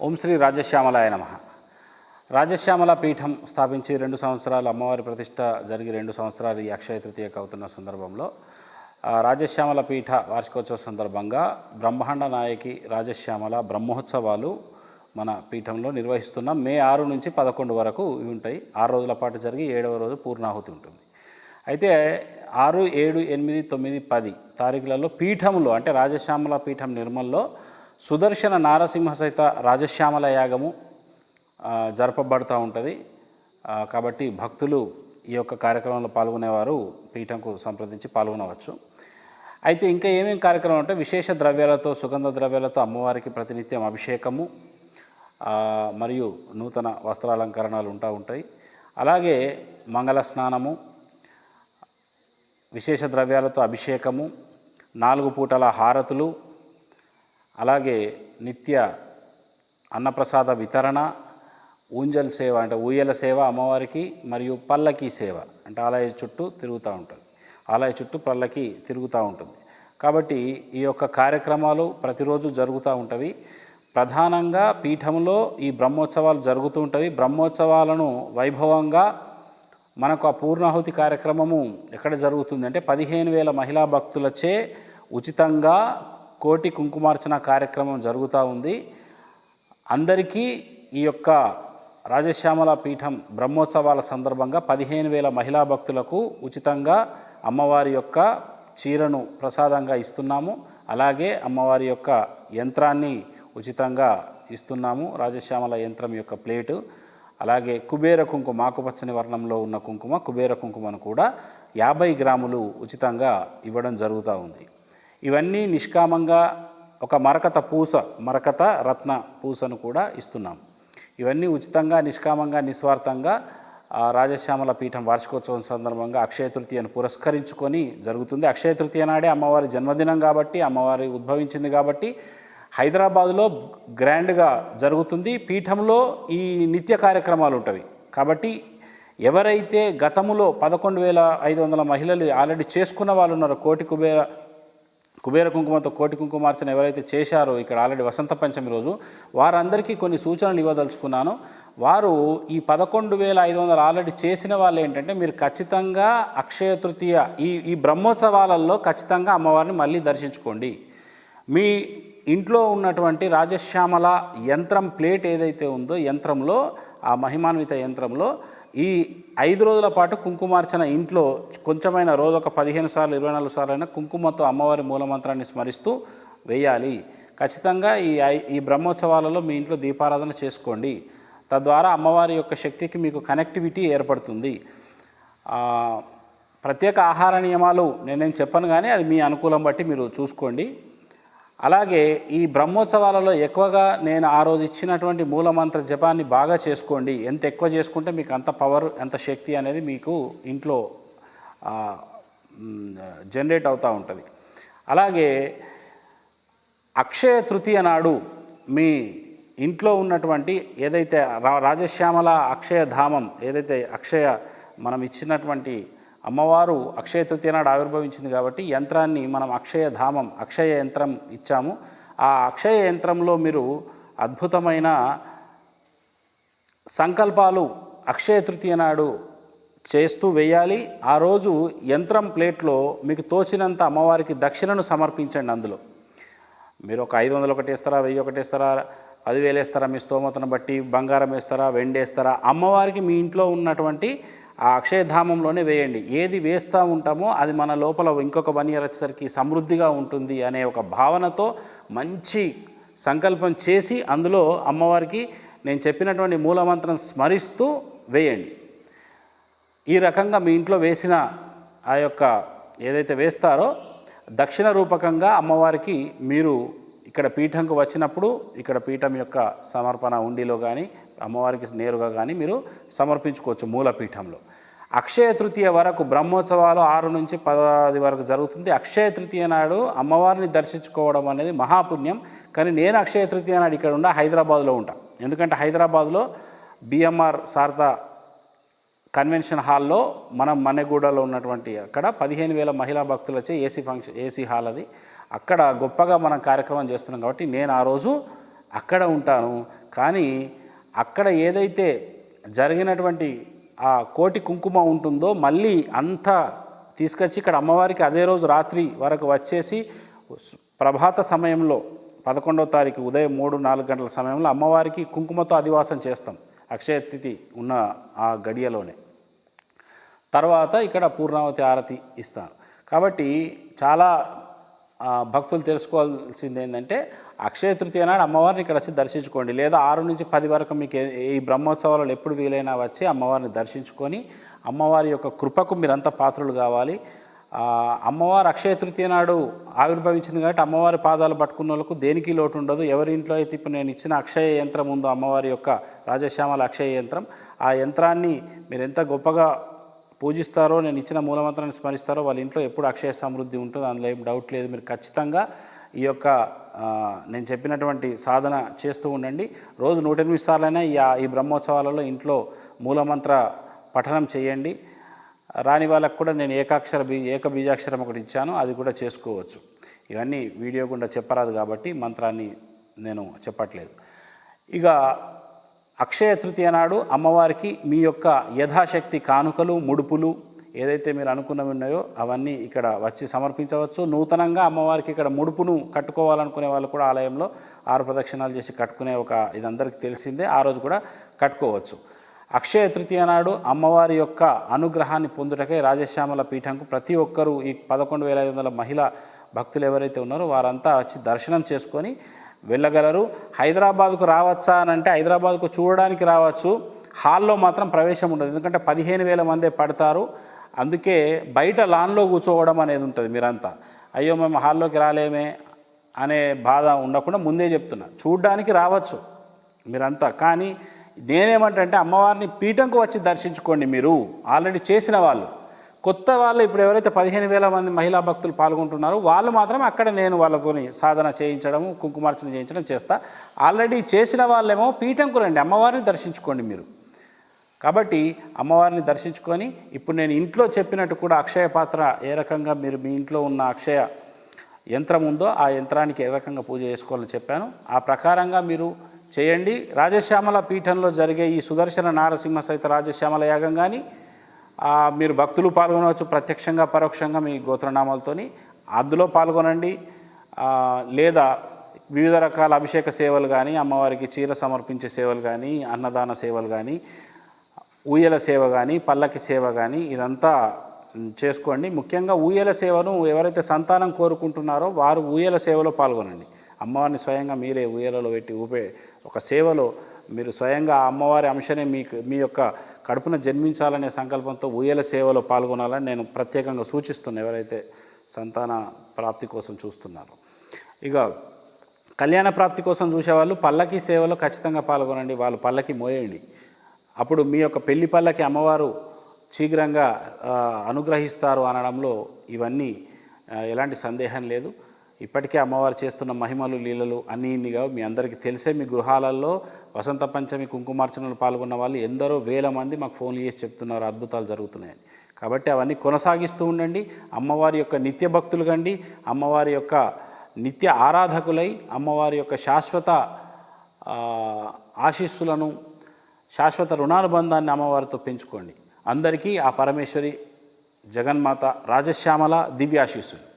ఓం శ్రీ రాజశ్యామలాయ నమ. రాజశ్యామల పీఠం స్థాపించి రెండు సంవత్సరాలు అమ్మవారి ప్రతిష్ట జరిగి రెండు సంవత్సరాలు ఈ అక్షయ తృతీయకు అవుతున్న సందర్భంలో రాజశ్యామల పీఠ వార్షికోత్సవ సందర్భంగా బ్రహ్మాండ నాయకి రాజశ్యామల బ్రహ్మోత్సవాలు మన పీఠంలో నిర్వహిస్తున్నాం మే ఆరు నుంచి పదకొండు వరకు ఇవి ఉంటాయి. ఆరు రోజుల పాటు జరిగి ఏడవ రోజు పూర్ణాహుతి ఉంటుంది. అయితే ఆరు ఏడు ఎనిమిది తొమ్మిది పది తారీఖులలో పీఠంలో అంటే రాజశ్యామల పీఠం నిర్మల్లో సుదర్శన నారసింహ సహిత రాజశ్యామల యాగము జరపబడుతూ ఉంటుంది. కాబట్టి భక్తులు ఈ యొక్క కార్యక్రమంలో పాల్గొనేవారు పీఠంకు సంప్రదించి పాల్గొనవచ్చు. అయితే ఇంకా ఏమేమి కార్యక్రమం అంటే విశేష ద్రవ్యాలతో సుగంధ ద్రవ్యాలతో అమ్మవారికి ప్రతినిత్యం అభిషేకము మరియు నూతన వస్త్రాలంకరణలు ఉంటా ఉంటాయి. అలాగే మంగళ స్నానము విశేష ద్రవ్యాలతో అభిషేకము నాలుగు పూటల హారతులు అలాగే నిత్య అన్నప్రసాద వితరణ ఊంజల్ సేవ అంటే ఊయల సేవ అమ్మవారికి మరియు పల్లకి సేవ అంటే ఆలయ చుట్టూ తిరుగుతూ ఉంటుంది. ఆలయ చుట్టూ పల్లకి తిరుగుతూ ఉంటుంది. కాబట్టి ఈ యొక్క కార్యక్రమాలు ప్రతిరోజు జరుగుతూ ఉంటవి. ప్రధానంగా పీఠంలో ఈ బ్రహ్మోత్సవాలు జరుగుతూ ఉంటవి. బ్రహ్మోత్సవాలను వైభవంగా మనకు ఆ పూర్ణాహుతి కార్యక్రమము ఎక్కడ జరుగుతుంది అంటే పదిహేను వేల మహిళా భక్తులచే ఉచితంగా కోటి కుంకుమార్చన కార్యక్రమం జరుగుతూ ఉంది. అందరికీ ఈ యొక్క రాజశ్యామల పీఠం బ్రహ్మోత్సవాల సందర్భంగా పదిహేను వేల మహిళా భక్తులకు ఉచితంగా అమ్మవారి యొక్క చీరను ప్రసాదంగా ఇస్తున్నాము. అలాగే అమ్మవారి యొక్క యంత్రాన్ని ఉచితంగా ఇస్తున్నాము. రాజశ్యామల యంత్రం యొక్క ప్లేటు. అలాగే కుబేర కుంకుమ ఆకుపచ్చని వర్ణంలో ఉన్న కుంకుమ కుబేర కుంకుమను కూడా యాభై గ్రాములు ఉచితంగా ఇవ్వడం జరుగుతూ ఉంది. ఇవన్నీ నిష్కామంగా ఒక మరకత పూస మరకత రత్న పూసను కూడా ఇస్తున్నాం. ఇవన్నీ ఉచితంగా నిష్కామంగా నిస్వార్థంగా రాజశ్యామల పీఠం వార్షికోత్సవం సందర్భంగా అక్షయ తృతీయను పురస్కరించుకొని జరుగుతుంది. అక్షయ తృతీయ నాడే అమ్మవారి జన్మదినం కాబట్టి అమ్మవారి ఉద్భవించింది కాబట్టి హైదరాబాదులో గ్రాండ్గా జరుగుతుంది. పీఠంలో ఈ నిత్య కార్యక్రమాలు ఉంటాయి కాబట్టి ఎవరైతే గతములో పదకొండు వేల ఐదు వందల మహిళలు ఆల్రెడీ చేసుకున్న వాళ్ళు ఉన్నారో కోటి కుబేర కుబేర కుంకుమతో కోటి కుంకుమార్చన ఎవరైతే చేశారో ఇక్కడ ఆల్రెడీ వసంత పంచమి రోజు వారందరికీ కొన్ని సూచనలు ఇవ్వదలుచుకున్నాను. వారు ఈ పదకొండు వేల ఐదు వందలు ఆల్రెడీ చేసిన వాళ్ళు ఏంటంటే మీరు ఖచ్చితంగా అక్షయ తృతీయ ఈ ఈ బ్రహ్మోత్సవాలలో ఖచ్చితంగా అమ్మవారిని మళ్ళీ దర్శించుకోండి. మీ ఇంట్లో ఉన్నటువంటి రాజశ్యామల యంత్రం ప్లేట్ ఏదైతే ఉందో యంత్రంలో ఆ మహిమాన్విత యంత్రంలో ఈ ఐదు రోజుల పాటు కుంకుమార్చన ఇంట్లో కొంచెమైన రోజు ఒక పదిహేను సార్లు ఇరవై నాలుగు సార్లు అయినా కుంకుమతో అమ్మవారి మూలమంత్రాన్ని స్మరిస్తూ వేయాలి. ఖచ్చితంగా ఈ ఐ- ఈ బ్రహ్మోత్సవాలలో మీ ఇంట్లో దీపారాధన చేసుకోండి. తద్వారా అమ్మవారి యొక్క శక్తికి మీకు కనెక్టివిటీ ఏర్పడుతుంది. ప్రత్యేక ఆహార నియమాలు నేనేం చెప్పను కానీ అది మీ అనుకూలం బట్టి మీరు చూసుకోండి. అలాగే ఈ బ్రహ్మోత్సవాలలో ఎక్కువగా నేను ఆ రోజు ఇచ్చినటువంటి మూలమంత్ర జపాన్ని బాగా చేసుకోండి. ఎంత ఎక్కువ చేసుకుంటే మీకు అంత పవర్ ఎంత శక్తి అనేది మీకు ఇంట్లో జనరేట్ అవుతూ ఉంటుంది. అలాగే అక్షయ తృతీయ నాడు మీ ఇంట్లో ఉన్నటువంటి ఏదైతే రా- రాజశ్యామల అక్షయ ధామం ఏదైతే అక్షయ మనం ఇచ్చినటువంటి అమ్మవారు అక్షయ తృతీయ నాడు ఆవిర్భవించింది కాబట్టి యంత్రాన్ని మనం అక్షయ ధామం అక్షయ యంత్రం ఇచ్చాము. ఆ అక్షయ యంత్రంలో మీరు అద్భుతమైన సంకల్పాలు అక్షయ తృతీయ నాడు చేస్తూ వేయాలి. ఆ రోజు యంత్రం ప్లేట్లో మీకు తోచినంత అమ్మవారికి దక్షిణను సమర్పించండి అందులో. మీరు ఒక ఐదు వందలు ఒకటి వేస్తారా వెయ్యి ఒకటి ఇస్తారా పదివేలు వేస్తారా మీ స్తోమతను బట్టి బంగారం వేస్తారా వెండి వేస్తారా? అమ్మవారికి మీ ఇంట్లో ఉన్నటువంటి ఆ అక్షయధామంలోనే వేయండి. ఏది వేస్తూ ఉంటామో అది మన లోపల ఇంకొక వన్ ఇయర్ వచ్చేసరికి సమృద్ధిగా ఉంటుంది అనే ఒక భావనతో మంచి సంకల్పం చేసి అందులో అమ్మవారికి నేను చెప్పినటువంటి మూలమంత్రం స్మరిస్తూ వేయండి. ఈ రకంగా మీ ఇంట్లో వేసిన ఆ యొక్క ఏదైతే వేస్తారో దక్షిణ రూపకంగా అమ్మవారికి మీరు ఇక్కడ పీఠంకు వచ్చినప్పుడు ఇక్కడ పీఠం యొక్క సమర్పణ ఉండిలో కానీ అమ్మవారికి నేరుగా కానీ మీరు సమర్పించుకోవచ్చు మూల పీఠంలో. అక్షయ తృతీయ వరకు బ్రహ్మోత్సవాలు ఆరు నుంచి పది వరకు జరుగుతుంది. అక్షయ తృతీయ నాడు అమ్మవారిని దర్శించుకోవడం అనేది మహాపుణ్యం. కానీ నేను అక్షయ తృతీయ నాడు ఇక్కడ ఉండ హైదరాబాద్లో ఉంటా. ఎందుకంటే హైదరాబాద్లో బిఎంఆర్ శారదా కన్వెన్షన్ హాల్లో మనం మన్నెగూడలో ఉన్నటువంటి అక్కడ పదిహేను వేల మహిళా భక్తులచే ఏసీ ఫంక్షన్ ఏసీ హాల్ అది. అక్కడ గొప్పగా మనం కార్యక్రమం చేస్తున్నాం కాబట్టి నేను ఆ రోజు అక్కడ ఉంటాను. కానీ అక్కడ ఏదైతే జరిగినటువంటి ఆ కోటి కుంకుమ ఉంటుందో మళ్ళీ అంతా తీసుకొచ్చి ఇక్కడ అమ్మవారికి అదే రోజు రాత్రి వరకు వచ్చేసి ప్రభాత సమయంలో పదకొండవ తారీఖు ఉదయం మూడు నాలుగు గంటల సమయంలో అమ్మవారికి కుంకుమతో అధివాసం చేస్తాం. అక్షయ తిథి ఉన్న ఆ గడియలోనే. తర్వాత ఇక్కడ పూర్ణావతి ఆరతి ఇస్తాను కాబట్టి చాలా భక్తులు తెలుసుకోవాల్సింది ఏంటంటే అక్షయ తృతీయ నాడు అమ్మవారిని ఇక్కడ వచ్చి దర్శించుకోండి. లేదా ఆరు నుంచి పది వరకు మీకు ఈ బ్రహ్మోత్సవాలలో ఎప్పుడు వీలైనా వచ్చి అమ్మవారిని దర్శించుకొని అమ్మవారి యొక్క కృపకు మీరంతా పాత్రలు కావాలి. అమ్మవారు అక్షయ తృతీయ నాడు ఆవిర్భవించింది కాబట్టి అమ్మవారి పాదాలు పట్టుకున్న వాళ్ళకు దేనికి లోటు ఉండదు. ఎవరి ఇంట్లో అయితే ఇప్పుడు నేను ఇచ్చిన అక్షయ యంత్రం ఉందో అమ్మవారి యొక్క రాజశ్యామల అక్షయ యంత్రం ఆ యంత్రాన్ని మీరు ఎంత గొప్పగా పూజిస్తారో నేను ఇచ్చిన మూలమంత్రాన్ని స్మరిస్తారో వాళ్ళ ఇంట్లో ఎప్పుడు అక్షయ సమృద్ధి ఉంటుందో అందులో ఏం డౌట్ లేదు. మీరు ఖచ్చితంగా ఈ యొక్క నేను చెప్పినటువంటి సాధన చేస్తూ ఉండండి. రోజు నూట ఎనిమిది సార్లైనా ఈ ఈ బ్రహ్మోత్సవాలలో ఇంట్లో మూలమంత్ర పఠనం చేయండి. రాని వాళ్ళకు కూడా నేను ఏకాక్షర బీ ఏక బీజాక్షరం ఒకటి ఇచ్చాను. అది కూడా చేసుకోవచ్చు. ఇవన్నీ వీడియో గుండా చెప్పరాదు కాబట్టి మంత్రాన్ని నేను చెప్పట్లేదు. ఇక అక్షయ తృతీయ నాడు అమ్మవారికి మీ యొక్క యథాశక్తి కానుకలు ముడుపులు ఏదైతే మీరు అనుకున్నవి ఉన్నాయో అవన్నీ ఇక్కడ వచ్చి సమర్పించవచ్చు. నూతనంగా అమ్మవారికి ఇక్కడ ముడుపును కట్టుకోవాలనుకునే వాళ్ళు కూడా ఆలయంలో ఆరు ప్రదక్షిణాలు చేసి కట్టుకునే ఒక ఇది అందరికీ తెలిసిందే. ఆ రోజు కూడా కట్టుకోవచ్చు. అక్షయ తృతీయ నాడు అమ్మవారి యొక్క అనుగ్రహాన్ని పొందుటకై రాజశ్యామల పీఠంకు ప్రతి ఒక్కరూ ఈ పదకొండు వేల ఐదు వందల మహిళా భక్తులు ఎవరైతే ఉన్నారో వారంతా వచ్చి దర్శనం చేసుకొని వెళ్ళగలరు. హైదరాబాద్కు రావచ్చా అని అంటే హైదరాబాద్కు చూడడానికి రావచ్చు. హాల్లో మాత్రం ప్రవేశం ఉండదు. ఎందుకంటే పదిహేను వేల మందే పడతారు. అందుకే బయట లాన్లో కూర్చోవడం అనేది ఉంటుంది మీరంతా. అయ్యో మేము హాల్లోకి రాలేమే అనే బాధ ఉండకుండా ముందే చెప్తున్నా. చూడడానికి రావచ్చు మీరంతా. కానీ నేనేమంటే అమ్మవారిని పీఠంకు వచ్చి దర్శించుకోండి మీరు. ఆల్రెడీ చేసిన వాళ్ళు. కొత్త వాళ్ళు ఇప్పుడు ఎవరైతే పదిహేను వేల మంది మహిళా భక్తులు పాల్గొంటున్నారో వాళ్ళు మాత్రం అక్కడ నేను వాళ్ళతోని సాధన చేయించడము కుంకుమార్చన చేయించడం చేస్తా. ఆల్రెడీ చేసిన వాళ్ళేమో పీఠంకు రండి అమ్మవారిని దర్శించుకోండి మీరు. కాబట్టి అమ్మవారిని దర్శించుకొని ఇప్పుడు నేను ఇంట్లో చెప్పినట్టు కూడా అక్షయ పాత్ర ఏ రకంగా మీరు మీ ఇంట్లో ఉన్న అక్షయ యంత్రం ఉందో ఆ యంత్రానికి ఏ రకంగా పూజ చేసుకోవాలని చెప్పాను. ఆ ప్రకారంగా మీరు చేయండి. రాజశ్యామల పీఠంలో జరిగే ఈ సుదర్శన నారసింహ సహిత రాజశ్యామల యాగం కానీ మీరు భక్తులు పాల్గొనవచ్చు ప్రత్యక్షంగా పరోక్షంగా మీ గోత్రనామాలతోని. అందులో పాల్గొనండి. లేదా వివిధ రకాల అభిషేక సేవలు కానీ అమ్మవారికి చీర సమర్పించే సేవలు కానీ అన్నదాన సేవలు కానీ ఊయల సేవ కానీ పల్లకి సేవ కానీ ఇదంతా చేసుకోండి. ముఖ్యంగా ఊయల సేవను ఎవరైతే సంతానం కోరుకుంటున్నారో వారు ఊయల సేవలో పాల్గొనండి. అమ్మవారిని స్వయంగా మీరే ఊయలలో పెట్టి ఊపే ఒక సేవలో మీరు స్వయంగా ఆ అమ్మవారి అంశనే మీకు మీ యొక్క కడుపున జన్మించాలనే సంకల్పంతో ఊయల సేవలో పాల్గొనాలని నేను ప్రత్యేకంగా సూచిస్తున్న ఎవరైతే సంతాన ప్రాప్తి కోసం చూస్తున్నారు. ఇక కళ్యాణ ప్రాప్తి కోసం చూసేవాళ్ళు పల్లకి సేవలో ఖచ్చితంగా పాల్గొనండి వాళ్ళు పల్లకి మోయండి. అప్పుడు మీ యొక్క పెళ్ళి పల్లకి అమ్మవారు శీఘ్రంగా అనుగ్రహిస్తారు అనడంలో ఇవన్నీ ఎలాంటి సందేహం లేదు. ఇప్పటికే అమ్మవారు చేస్తున్న మహిమలు లీలలు అన్నీ ఇన్నిగా మీ అందరికీ తెలిసే మీ గృహాలలో వసంత పంచమి కుంకుమార్చనలు పాల్గొన్న వాళ్ళు ఎందరో వేల మంది మాకు ఫోన్లు చేసి చెప్తున్నారు అద్భుతాలు జరుగుతున్నాయని. కాబట్టి అవన్నీ కొనసాగిస్తూ ఉండండి. అమ్మవారి యొక్క నిత్య భక్తులు కండి. అమ్మవారి యొక్క నిత్య ఆరాధకులై అమ్మవారి యొక్క శాశ్వత ఆశీస్సులను శాశ్వత రుణానుబంధాన్ని అమ్మవారితో పెంచుకోండి. అందరికీ ఆ పరమేశ్వరి జగన్మాత రాజశ్యామల దివ్యాశీస్సులు.